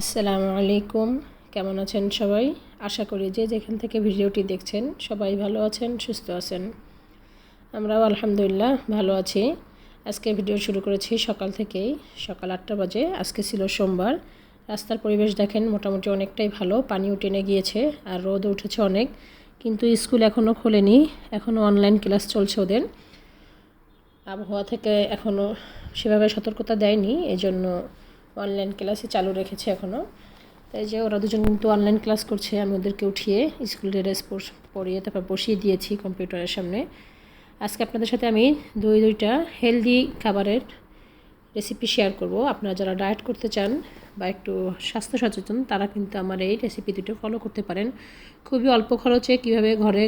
আসসালামু আলাইকুম। কেমন আছেন সবাই? আশা করি যে যেখান থেকে ভিডিওটি দেখছেন, সবাই ভালো আছেন, সুস্থ আছেন। আমরাও আলহামদুলিল্লাহ ভালো আছি। আজকে ভিডিও শুরু করেছি সকাল থেকেই। সকাল আটটা বাজে, আজকে ছিল সোমবার। রাস্তার পরিবেশ দেখেন মোটামুটি অনেকটাই ভালো, পানিও টেনে গিয়েছে আর রোদ উঠেছে অনেক। কিন্তু স্কুল এখনও খোলেনি এখনও অনলাইন ক্লাস চলছে ওদের। আবহাওয়া থেকে এখনও সেভাবে সতর্কতা দেয়নি এই জন্য অনলাইন ক্লাসই চালু রেখেছে এখনও তাই যে ওরা দুজন কিন্তু অনলাইন ক্লাস করছে, আমি ওদেরকে উঠিয়ে স্কুল ড্রেস পরিয়ে তারপর বসিয়ে দিয়েছি কম্পিউটারের সামনে। আজকে আপনাদের সাথে আমি দুই, দুইটা হেলদি খাবারের রেসিপি শেয়ার করব। আপনারা যারা ডায়েট করতে চান বা একটু স্বাস্থ্য সচেতন, তারা কিন্তু আমার এই রেসিপি দুটো ফলো করতে পারেন। খুবই অল্প খরচে কীভাবে ঘরে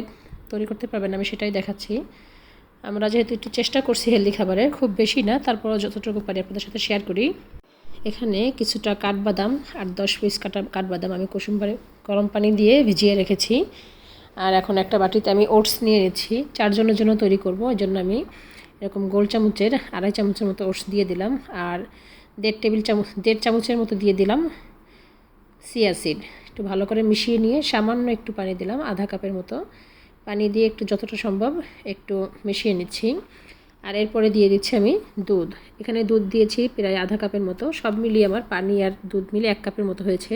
তৈরি করতে পারবেন আমি সেটাই দেখাচ্ছি। আমরা যেহেতু একটু চেষ্টা করছি হেলদি খাবারের খুব বেশি না, তারপরও যতটুকু পারি আপনাদের সাথে শেয়ার করি। এখানে কিছুটা কাঠবাদাম আর দশ পিস কাটা কাঠবাদাম আমি কুসুম গরম পানি দিয়ে ভিজিয়ে রেখেছি। আর এখন একটা বাটিতে আমি ওটস নিয়ে নিচ্ছি। চারজনের জন্য তৈরি করব, ওই জন্য আমি এরকম গোল চামচের, আড়াই চামচের মতো ওটস দিয়ে দিলাম। আর দেড় টেবিল চামচ, দেড় চামচের মতো দিয়ে দিলাম সিয়াসিড একটু ভালো করে মিশিয়ে নিয়ে সামান্য একটু পানি দিলাম, আধা কাপের মতো। পানি দিয়ে একটু যতটা সম্ভব একটু মিশিয়ে নিচ্ছি। আর এরপরে দিয়ে দিচ্ছি আমি দুধ। এখানে দুধ দিয়েছি প্রায় আধা কাপের মতো। সব মিলিয়ে আমার পানি আর দুধ মিলে এক কাপের মতো হয়েছে।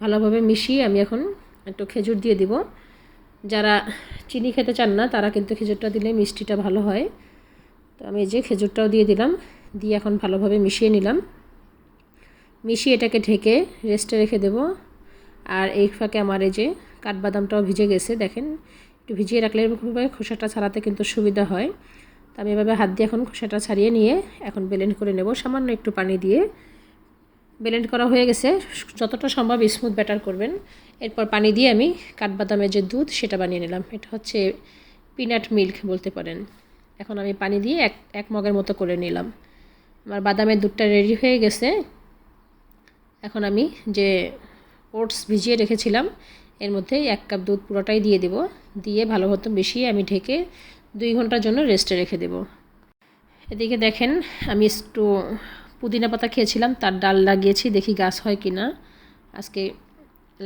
ভালোভাবে মিশিয়ে আমি এখন একটু খেজুর দিয়ে দিব। যারা চিনি খেতে চান না, তারা কিন্তু খেজুরটা দিলে মিষ্টিটা ভালো হয়। তো আমি এই যে খেজুরটাও দিয়ে দিলাম। দিয়ে এখন ভালোভাবে মিশিয়ে নিলাম। মিশিয়ে এটাকে ঢেকে রেস্টে রেখে দেব। আর এই ফাঁকে আমার এই যে কাঠবাদামটাও ভিজে গেছে, দেখেন। একটু ভিজিয়ে রাখলে খোসাটা ছাড়াতে কিন্তু সুবিধা হয়। আমি এভাবে হাত দিয়ে এখন খোসাটা ছাড়িয়ে নিয়ে এখন ব্লেন্ড করে নেব। সামান্য একটু পানি দিয়ে ব্লেন্ড করা হয়ে গেছে। যতটা সম্ভব স্মুথ ব্যাটার করবেন। এরপর পানি দিয়ে আমি কাঠবাদামের যে দুধ, সেটা বানিয়ে নিলাম। এটা হচ্ছে পিনাট মিল্ক বলতে পারেন। এখন আমি পানি দিয়ে এক এক মগের মতো করে নিলাম। আমার বাদামের দুধটা রেডি হয়ে গেছে। এখন আমি যে ওটস ভিজিয়ে রেখেছিলাম, এর মধ্যে এক কাপ দুধ পুরোটাই দিয়ে দেব। দিয়ে ভালো মতো মিশিয়ে আমি ঢেকে দুই ঘণ্টার জন্য রেস্টে রেখে দেব। এদিকে দেখেন, আমি একটু পুদিনা পাতা খেয়েছিলাম, তার ডাল লাগিয়েছি, দেখি গাছ হয় কি না আজকে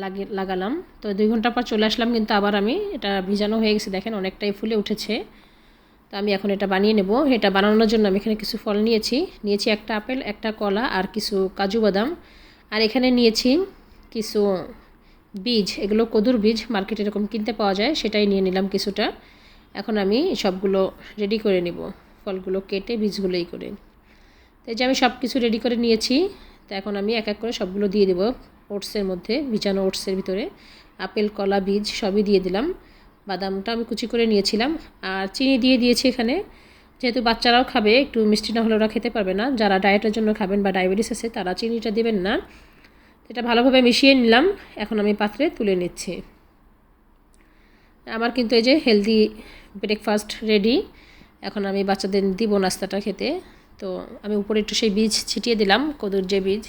লাগিয়ে লাগালাম। তো দুই ঘণ্টা পর চলে আসলাম, কিন্তু আবার আমি, এটা ভিজানো হয়ে গেছে, দেখেন অনেকটাই ফুলে উঠেছে। তো আমি এখন এটা বানিয়ে নেব। এটা বানানোর জন্য আমি এখানে কিছু ফল নিয়েছি। নিয়েছি একটা আপেল, একটা কলা আর কিছু কাজু বাদাম। আর এখানে নিয়েছি কিছু বীজ, এগুলো কদুর বীজ, মার্কেটে এরকম কিনতে পাওয়া যায়, সেটাই নিয়ে নিলাম কিছুটা। এখন আমি সবগুলো রেডি করে নিব। ফলগুলো কেটে বীজগুলোই করে। তো এই যে আমি সব কিছু রেডি করে নিয়েছি, তো এখন আমি এক এক করে সবগুলো দিয়ে দেবো। ওটসের মধ্যে ভিজানো ওটসের ভিতরে। আপেল, কলা, বীজ সবই দিয়ে দিলাম। বাদামটা আমি কুচি করে নিয়েছিলাম। আর চিনি দিয়ে দিয়েছি এখানে। যেহেতু বাচ্চারাও খাবে, একটু মিষ্টি না হলে ওরা খেতে পারবে না। যারা ডায়েটের জন্য খাবেন বা ডায়াবেটিস আছে, তারা চিনিটা দেবেন না। এটা ভালোভাবে মিশিয়ে নিলাম। এখন আমি পাত্রে তুলে নিচ্ছি। আমার কিন্তু এই যে হেলদি ব্রেকফাস্ট রেডি এখন আমি বাচ্চাদের দিব নাস্তাটা খেতে। তো আমি উপরে একটু সেই বীজ ছিটিয়ে দিলাম, কদুর যে বীজ।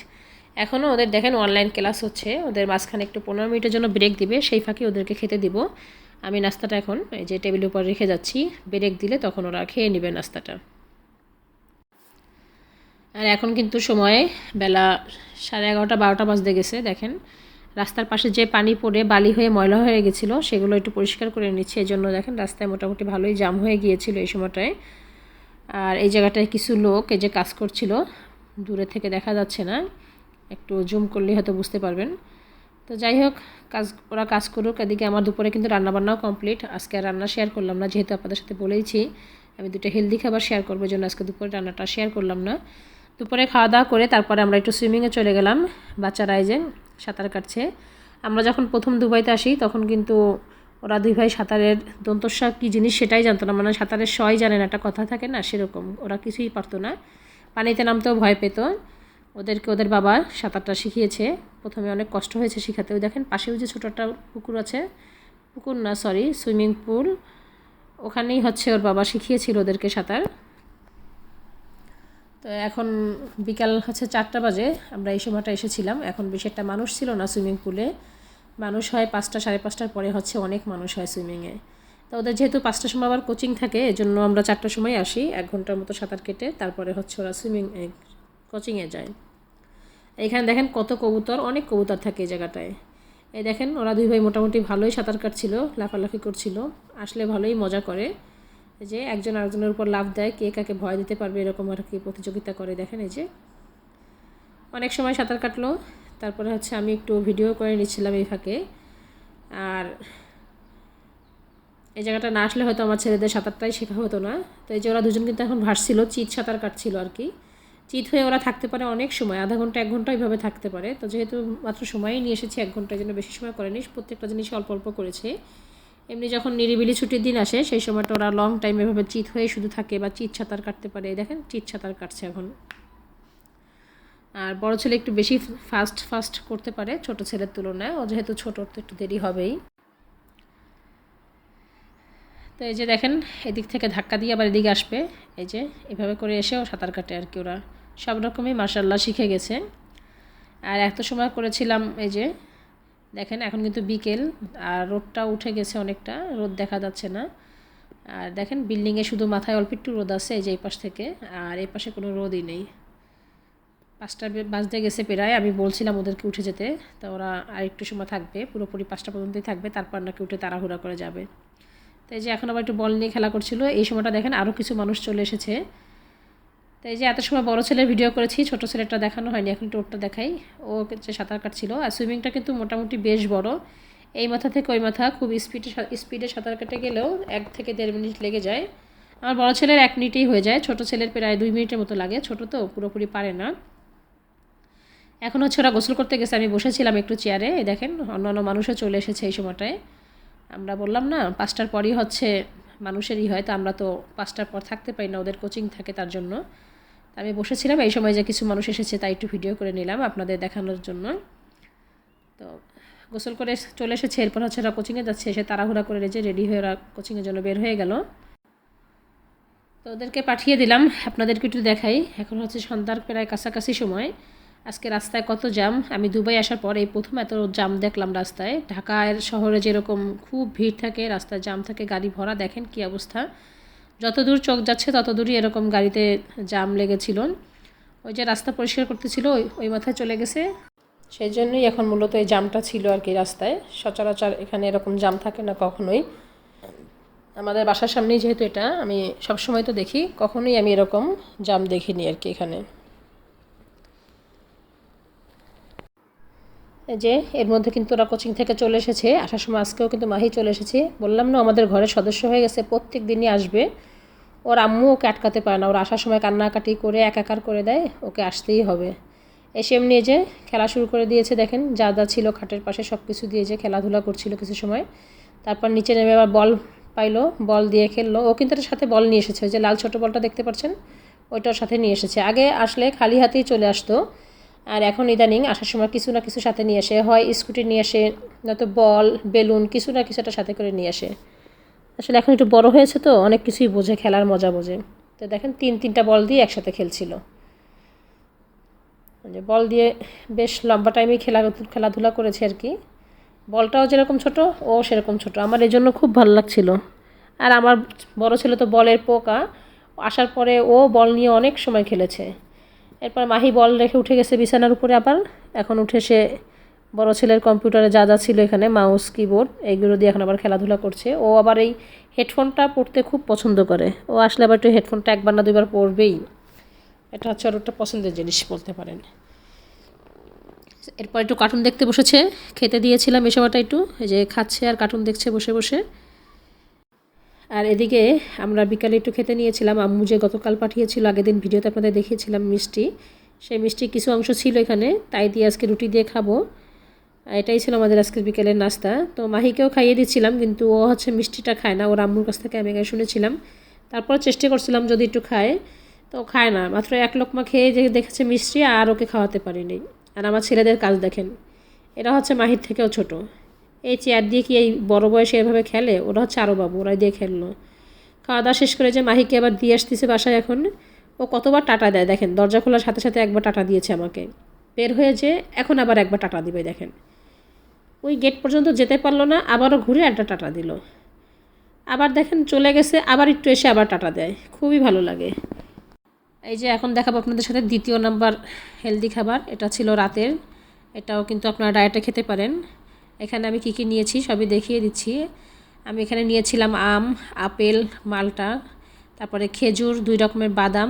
এখনও ওদের দেখেন অনলাইন ক্লাস হচ্ছে, ওদের মাঝখানে একটু পনেরো মিনিটের জন্য ব্রেক দিবে, সেই ফাঁকে ওদেরকে খেতে দিব। আমি নাস্তাটা এখন এই যে টেবিলের উপর রেখে যাচ্ছি ব্রেক দিলে তখন ওরা খেয়ে নেবে নাস্তাটা। আর এখন কিন্তু সময়ে বেলা সাড়ে এগারোটা, বারোটা বাজতে গেছে, দেখেন। রাস্তার পাশে যে পানি পড়ে বালি হয়ে ময়লা হয়ে গেছিল, সেগুলো একটু পরিষ্কার করে নিচ্ছে। এই জন্য দেখেন রাস্তায় মোটামুটি ভালোই জাম হয়ে গিয়েছিল এই সময়টায়। আর এই জায়গাটায় কিছু লোক এই যে কাজ করছিল, দূরে থেকে দেখা যাচ্ছে না। একটু জুম করলে হয়তো বুঝতে পারবেন। তো যাই হোক, কাজ, ওরা কাজ করুক, এদিকে আমার দুপুরে কিন্তু রান্নাবান্নাও কমপ্লিট আজকে আর রান্না শেয়ার করলাম না, যেহেতু আপনাদের সাথে বলেইছি, আমি দুটো হেলদি খাবার শেয়ার করব জন্য আজকে দুপুরে রান্নাটা শেয়ার করলাম না। দুপুরে খাওয়া দাওয়া করে তারপরে আমরা একটু সুইমিংয়ে চলে গেলাম। বাচ্চারা এই যে সাঁতার কাটছে। আমরা যখন প্রথম দুবাইতে আসি, তখন কিন্তু ওরা দুই ভাই সাঁতারের দন্তস্বা কী জিনিস সেটাই জানতো না। মানে সাঁতারের সয় জানে না, একটা কথা থাকে না সেরকম। ওরা কিছুই পারতো না। পানিতে নামতেও ভয় পেত। ওদেরকে ওদের বাবা সাঁতারটা শিখিয়েছে। প্রথমে অনেক কষ্ট হয়েছে শেখাতে ওই দেখেন পাশেও যে ছোটো একটা পুকুর আছে, পুকুর না সরি সুইমিং পুল ওখানেই হচ্ছে ওর বাবা শিখিয়েছিল ওদেরকে সাঁতার। তো এখন বিকাল হচ্ছে চারটা বাজে, আমরা এই সময়টা এসেছিলাম। এখন বেশি একটা মানুষ ছিল না সুইমিং পুলে। মানুষ হয় পাঁচটা, সাড়ে পাঁচটার পরে হচ্ছে অনেক মানুষ হয় সুইমিংয়ে। তো ওদের যেহেতু পাঁচটার সময় আবার কোচিং থাকে, এজন্য আমরা চারটার সময় আসি, এক ঘণ্টার মতো সাঁতার কেটে তারপরে হচ্ছে ওরা সুইমিং কোচিংয়ে যায়। এখানে দেখেন কত কবুতর, অনেক কবুতর থাকে এই জায়গাটায়। এই দেখেন ওরা দুই ভাই মোটামুটি ভালোই সাঁতার কাটছিল, লাফালাফি করছিল, আসলে ভালোই মজা করে। যে একজন আরেকজনের উপর লাভ দেয়, কে কাকে ভয় দিতে পারবে এরকম আর কি প্রতিযোগিতা করে। দেখেন এই যে অনেক সময় সাঁতার কাটলো, তারপরে হচ্ছে আমি একটু ভিডিও করে নিচ্ছিলাম এই ফাঁকে। আর এই জায়গাটা না আসলে হয়তো আমার ছেলেদের সাঁতারটাই শেখা হতো না। তো এই যে ওরা দুজন কিন্তু এখন ভাসছিল, চিত সাঁতার কাটছিল আর কি। চিত হয়ে ওরা থাকতে পারে অনেক সময়, আধা ঘণ্টা, এক ঘণ্টা এইভাবে থাকতে পারে। তো যেহেতু মাত্র সময়ই নিয়ে এসেছি, এক ঘণ্টার জন্য বেশি সময় করেনি, প্রত্যেকটা জিনিস অল্প অল্প করেছে। এমনি যখন নিরিবিলি ছুটির দিন আসে, সেই সময়টা ওরা লং টাইম এভাবে চিত হয়ে শুধু থাকে বা চিত সাঁতার কাটতে পারে। দেখেন চিত সাঁতার কাটছে এখন। আর বড় ছেলে একটু বেশি ফাস্ট ফাস্ট করতে পারে, ছোট ছেলের তুলনায়। ও যেহেতু ছোট তো একটু দেরি হবেই। তো এই যে দেখেন, এদিক থেকে ধাক্কা দিয়ে আবার এদিকে আসবে। এই যে, এভাবে করে এসেও সাঁতার কাটে আর কি ওরা। সব রকমই মার্শাল্লাহ শিখে গেছে। আর এত সময় করেছিলাম, এই যে দেখেন, এখন কিন্তু বিকেল আর রোদটা উঠে গেছে অনেকটা, রোদ দেখা যাচ্ছে না। আর দেখেন, বিল্ডিংয়ে শুধু মাথায় অল্প একটু রোদ আছে এই যে এই পাশ থেকে, আর এই পাশে কোনো রোদই নেই। পাঁচটা বাজতে গেছে প্রায়, আমি বলছিলাম ওদেরকে উঠে যেতে, তো ওরা আর একটু সময় থাকবে, পুরোপুরি পাঁচটা পর্যন্তই থাকবে, তারপর নাকি উঠে তাড়াহুড়া করে যাবে। তো এই যে এখন আবার একটু বল নিয়ে খেলা করছিল, এই সময়টা দেখেন আরও কিছু মানুষ চলে এসেছে। তো এই যে এত সময় বড় ছেলের ভিডিও করেছি, ছোট ছেলেটা দেখানো হয়নি, এখন একটু ওরটা দেখাই। ও যে সাঁতার কাটছিল। আর সুইমিংটা কিন্তু মোটামুটি বেশ বড়। এই মাথা থেকে ওই মাথা খুব স্পিডে স্পিডে সাঁতার কেটে গেলেও এক থেকে দেড় মিনিট লেগে যায়। আমার বড় ছেলের এক মিনিটেই হয়ে যায়। ছোট ছেলের প্রায় দুই মিনিটের মতো লাগে। ছোট তো পুরোপুরি পারে না। এখন হচ্ছে ওরা গোসল করতে গেছে। আমি বসেছিলাম একটু চেয়ারে দেখেন, অন্যান্য মানুষও চলে এসেছে এই সময়টায়। আমরা বললাম, না, পাঁচটার পরই হচ্ছে মানুষেরই হয়। তো আমরা তো পাঁচটার পর থাকতে পারি না। ওদের কোচিং থাকে তার জন্য। আমি বসেছিলাম, এই সময় যে কিছু মানুষ এসেছে তাই একটু ভিডিও করে নিলাম আপনাদের দেখানোর জন্য। তো গোসল করে চলে এসেছে, এরপর হচ্ছে ওরা কোচিংয়ে যাচ্ছে, এসে তাড়াহুড়া করে রেজে রেডি হয়ে ওরা কোচিংয়ের জন্য বের হয়ে গেল। তো ওদেরকে পাঠিয়ে দিলাম, আপনাদেরকে একটু দেখাই। এখন হচ্ছে সন্ধ্যার প্রায় কাছাকাছি সময়। আজকে রাস্তায় কত জাম আমি দুবাই আসার পর এই প্রথম এত জাম দেখলাম রাস্তায়। ঢাকার শহরে যেরকম খুব ভিড় থাকে, রাস্তায় জাম থাকে, গাড়ি ভরা, দেখেন কি অবস্থা। যত দূর চোখ যাচ্ছে তত দূরই এরকম গাড়িতে জাম লেগেছিল। ওই যে রাস্তা পরিষ্কার করতেছিল, ওই ওই মাথায় চলে গেছে। সেই জন্যই এখন মূলত এই জামটা ছিল আর কি রাস্তায়। সচরাচর এখানে এরকম জাম থাকে না কখনোই। আমাদের বাসার সামনেই যেহেতু এটা, আমি সবসময় তো দেখি, কখনোই আমি এরকম জাম দেখিনি আর কি এখানে। যে, এর মধ্যে কিন্তু ওরা কোচিং থেকে চলে এসেছে, আসার সময় আজকেও কিন্তু মাহি চলে এসেছে। বললাম না, আমাদের ঘরের সদস্য হয়ে গেছে, প্রত্যেক দিনই আসবে। ওর আম্মু ওকে আটকাতে পারে না। ওর আসার সময় কান্নাকাটি করে একাকার করে দেয়, ওকে আসতেই হবে। এসে এমনি যে খেলা শুরু করে দিয়েছে, দেখেন যা যা ছিল খাটের পাশে সব কিছু দিয়ে যে খেলাধুলা করছিল কিছু সময়। তারপর নিচে নেমে আবার বল পাইলো, বল দিয়ে খেললো। ও কিন্তু এটার সাথে বল নিয়ে এসেছে যে লাল ছোটো বলটা দেখতে পাচ্ছেন? ওইটার সাথে নিয়ে এসেছে। আগে আসলে খালি হাতেই চলে আসতো, আর এখন ইদানিং আসার সময় কিছু না কিছু সাথে নিয়ে আসে। হয় স্কুটি নিয়ে আসে, নয়তো বল, বেলুন, কিছু না কিছু একটা সাথে করে নিয়ে আসে। আসলে এখন একটু বড় হয়েছে তো, অনেক কিছুই বোঝে, খেলার মজা বোঝে। তো দেখেন, তিন, তিনটা বল দিয়ে একসাথে খেলছিল। যে বল দিয়ে বেশ লম্বা টাইমেই খেলা, খেলাধুলা করেছে আর কি। বলটাও যেরকম ছোট, ও সেরকম ছোট। আমার এই জন্য খুব ভালো লাগছিল। আর আমার বড় ছিল তো বলের পোকা। আসার পরে ও বল নিয়ে অনেক সময় খেলেছে। এরপর মাহি বল রেখে উঠে গেছে বিছানার উপরে আবার। এখন উঠে সে বড় ছেলের কম্পিউটারে যা যা ছিল এখানে, মাউস, কিবোর্ড, এইগুলো দিয়ে এখন আবার খেলাধুলা করছে। ও আবার এই হেডফোনটা পড়তে খুব পছন্দ করে। ও আসলে আবার একটু হেডফোনটা একবার না দুবার পড়বেই এটা হচ্ছে আর একটা পছন্দের জিনিস বলতে পারেন। এরপর একটু কার্টুন দেখতে বসেছে। খেতে দিয়েছিলাম এই সময়টা একটু। এই যে খাচ্ছে আর কার্টুন দেখছে বসে বসে। আর এদিকে আমরা বিকালে একটু খেতে নিয়েছিলাম। আম্মু যে গতকাল পাঠিয়েছিল, আগের দিন ভিডিওতে আপনাদের দেখিয়েছিলাম মিষ্টি। সেই মিষ্টি কিছু অংশ ছিল এখানে। তাই দিয়ে আজকে রুটি দিয়ে খাব। এটাই ছিল আমাদের আজকের বিকেলের নাস্তা। তো মাহিকেও খাইয়ে দিচ্ছিলাম, কিন্তু ও হচ্ছে মিষ্টিটা খায় না। ওর আম্মুর কাছ থেকে আমি শুনেছিলাম। তারপর চেষ্টা করছিলাম যদি একটু খায়, তো খায় না। মাত্র এক লোকমা খেয়ে যে দেখেছে মিষ্টি আর ওকে খাওয়াতে পারিনি। আর আমার ছেলেদের কাজ দেখেন, এরা হচ্ছে মাহির থেকেও ছোটো। এই চেয়ার দিয়ে কি এই বড় বয়সে এভাবে খেলে? ওরা হচ্ছে আরও বাবু, ওরাই দিয়ে খেললো। খাওয়া দাওয়া শেষ করে যে মাহিকে আবার দিয়ে আসতেছে বাসায় এখন, ও কতবার টাটা দেয় দেখেন? দরজা খোলার সাথে সাথে একবার টাটা দিয়েছে আমাকে। বের হয়ে যে এখন আবার একবার টাটা দিবে, দেখেন। ওই গেট পর্যন্ত যেতে পারল না, আবারও ঘুরে একটা টাটা দিল। আবার দেখেন চলে গেছে, আবার একটু এসে আবার টাটা দেয়। খুবই ভালো লাগে। এই যে এখন দেখাবো আপনাদের সাথে দ্বিতীয় নাম্বার হেলদি খাবার, এটা ছিল রাতের। এটাও কিন্তু আপনারা ডায়েটে খেতে পারেন। এখানে আমি কী কী নিয়েছি সবই দেখিয়ে দিচ্ছি। আমি এখানে নিয়েছিলাম আম, আপেল, মালটা, তারপরে খেজুর, দুই রকমের বাদাম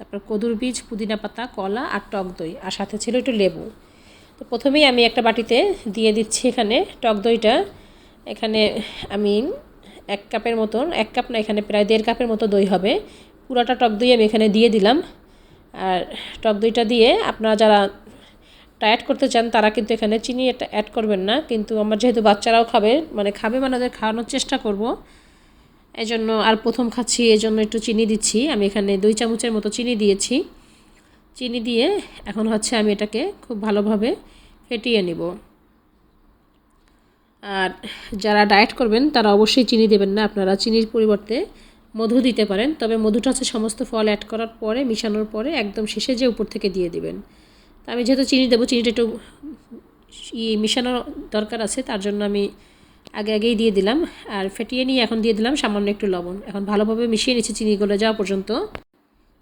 তারপর কদুর বীজ, পুদিনা পাতা, কলা আর টক দই আর সাথে ছিল একটু লেবু। তো প্রথমেই আমি একটা বাটিতে দিয়ে দিচ্ছি এখানে টক দইটা। এখানে আমি এক কাপের মতন, এক কাপ না, এখানে প্রায় দেড় কাপের মতো দই হবে। পুরোটা টক দই আমি এখানে দিয়ে দিলাম। আর টক দইটা দিয়ে আপনারা যারা অ্যাড করতে চান, তারা কিন্তু এখানে চিনি এটা অ্যাড করবেন না। কিন্তু আমার যেহেতু বাচ্চারাও খাবে মানে খাবে মানে ওদের খাওয়ানোর চেষ্টা করব। এই জন্য আর প্রথম খাচ্ছি এই জন্য একটু চিনি দিচ্ছি। আমি এখানে দুই চামচের মতো চিনি দিয়েছি। চিনি দিয়ে এখন হচ্ছে আমি এটাকে খুব ভালোভাবে ফেটিয়ে নিব। আর যারা ডায়েট করবেন, তারা অবশ্যই চিনি দেবেন না। আপনারা চিনির পরিবর্তে মধু দিতে পারেন। তবে মধুটা হচ্ছে সমস্ত ফল অ্যাড করার পরে, মিশানোর পরে একদম শেষে যে উপর থেকে দিয়ে দিবেন। তা আমি যেহেতু চিনি দেবো, চিনিটা একটু মিশানোর দরকার আছে, তার জন্য আমি আগে আগেই দিয়ে দিলাম, আর ফেটিয়ে নিয়ে এখন দিয়ে দিলাম সামান্য একটু লবণ। এখন ভালোভাবে মিশিয়ে নিচ্ছি চিনি গলে যাওয়া পর্যন্ত।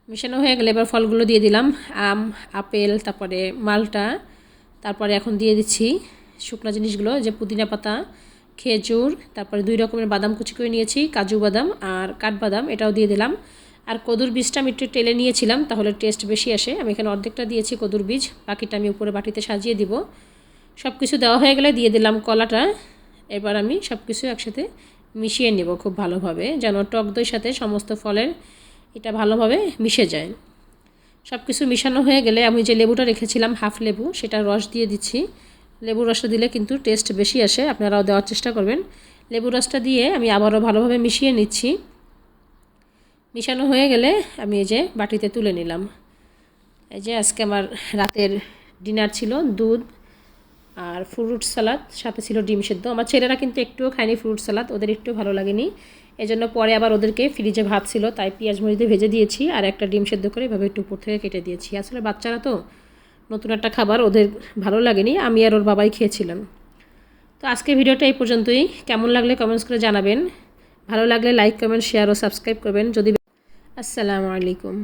মিশানো হয়ে গেলে এবার ফলগুলো দিয়ে দিলাম, আম, আপেল, তারপরে মালটা, তারপরে এখন দিয়ে দিচ্ছি শুকনো জিনিসগুলো, যে পুদিনা পাতা, খেজুর, তারপরে দুই রকমের বাদাম কুচি করে নিয়েছি, কাজু বাদাম আর কাঠবাদাম, এটাও দিয়ে দিলাম। আর কদুর বীজটা আমি একটু টেলে নিয়েছিলাম, তাহলে টেস্ট বেশি আসে। আমি এখানে অর্ধেকটা দিয়েছি কদুর বীজ, বাকিটা আমি উপরে বাটিতে সাজিয়ে দিব। সব কিছু দেওয়া হয়ে গেলে দিয়ে দিলাম কলাটা। এবার আমি সব কিছু একসাথে মিশিয়ে নেব খুব ভালোভাবে, যেন টক দইয়ের সাথে সমস্ত ফলের এটা ভালোভাবে মিশে যায়। সব কিছু মিশানো হয়ে গেলে আমি যে লেবুটা রেখেছিলাম, হাফ লেবু, সেটা রস দিয়ে দিচ্ছি। লেবুর রসটা দিলে কিন্তু টেস্ট বেশি আসে, আপনারাও দেওয়ার চেষ্টা করবেন। লেবুর রসটা দিয়ে আমি আবারও ভালোভাবে মিশিয়ে নিচ্ছি। মিশানো হয়ে গেলে আমি এই যে বাটিতে তুলে নিলাম। এই যে আজকে আমার রাতের ডিনার ছিল, দুধ আর ফ্রুট সালাদ সাথে ছিল ডিম সেদ্ধ। আমার ছেলেরা কিন্তু একটুও খায়নি ফ্রুট সালাদ ওদের একটু ভালো লাগেনি। এজন্য পরে আবার ওদেরকে ফ্রিজে ভাত ছিল, তাই পেঁয়াজ মরিচে ভেজে দিয়েছি আর একটা ডিম সেদ্ধ করে এভাবে একটু উপর থেকে কেটে দিয়েছি। আসলে বাচ্চারা তো নতুন একটা খাবার, ওদের ভালো লাগেনি, আমি আর ওর বাবাই খেয়েছিলাম। তো আজকে ভিডিওটা এই পর্যন্তই। কেমন লাগলে কমেন্টস করে জানাবেন। ভালো লাগলে লাইক কমেন্ট শেয়ার ও সাবস্ক্রাইব করবেন। যদি আসসালামু আলাইকুম।